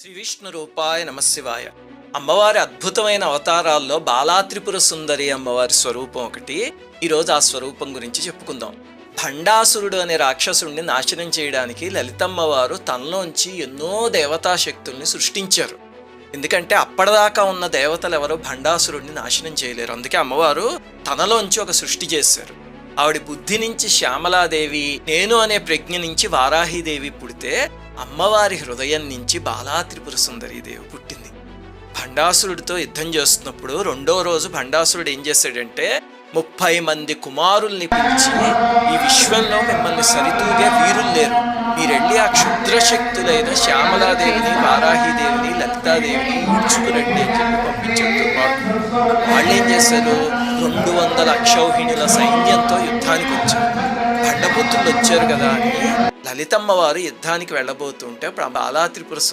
శ్రీ విష్ణు రూపాయ నమశివాయ అమ్మవారి అద్భుతమైన అవతారాల్లో బాలాత్రిపుర సుందరి అమ్మవారి స్వరూపం ఒకటి. ఈరోజు ఆ స్వరూపం గురించి చెప్పుకుందాం. భండాసురుడు అనే రాక్షసుడిని నాశనం చేయడానికి లలితమ్మవారు తనలోంచి ఎన్నో దేవతా శక్తుల్ని సృష్టించారు. ఎందుకంటే అప్పటిదాకా ఉన్న దేవతలు ఎవరో భండాసురుడిని నాశనం చేయలేరు. అందుకే అమ్మవారు తనలోంచి ఒక సృష్టి చేశారు. ఆవిడ బుద్ధి నుంచి శ్యామలాదేవి నేను అనే ప్రజ్ఞ నుంచి వారాహిదేవి పుడితే అమ్మవారి హృదయం నుంచి బాలా త్రిపుర సుందరీదేవి పుట్టింది. భండాసురుడితో యుద్ధం చేస్తున్నప్పుడు రెండో రోజు భండాసురుడు ఏం చేశాడంటే ముప్పై మంది కుమారుల్ని పిలిచి ఈ విశ్వంలో మిమ్మల్ని సరితూగే వీరులు లేరు. మీరెళ్ళి ఆ క్షుద్ర శక్తులైన శ్యామలాదేవిని వారాహిదేవిని లలితాదేవిని ఈడ్చుకురండి అని చెప్పి పంపించాడు వాళ్ళు ఏం చేశారు? రెండు వందల అక్షౌహిణుల సైన్యంతో యుద్ధానికి వచ్చారు బండపుత్రులు వచ్చారు కదా అని. లలితమ్మ వారు యుద్ధానికి వెళ్ళబోతుంటే అప్పుడు బాలా త్రిపుర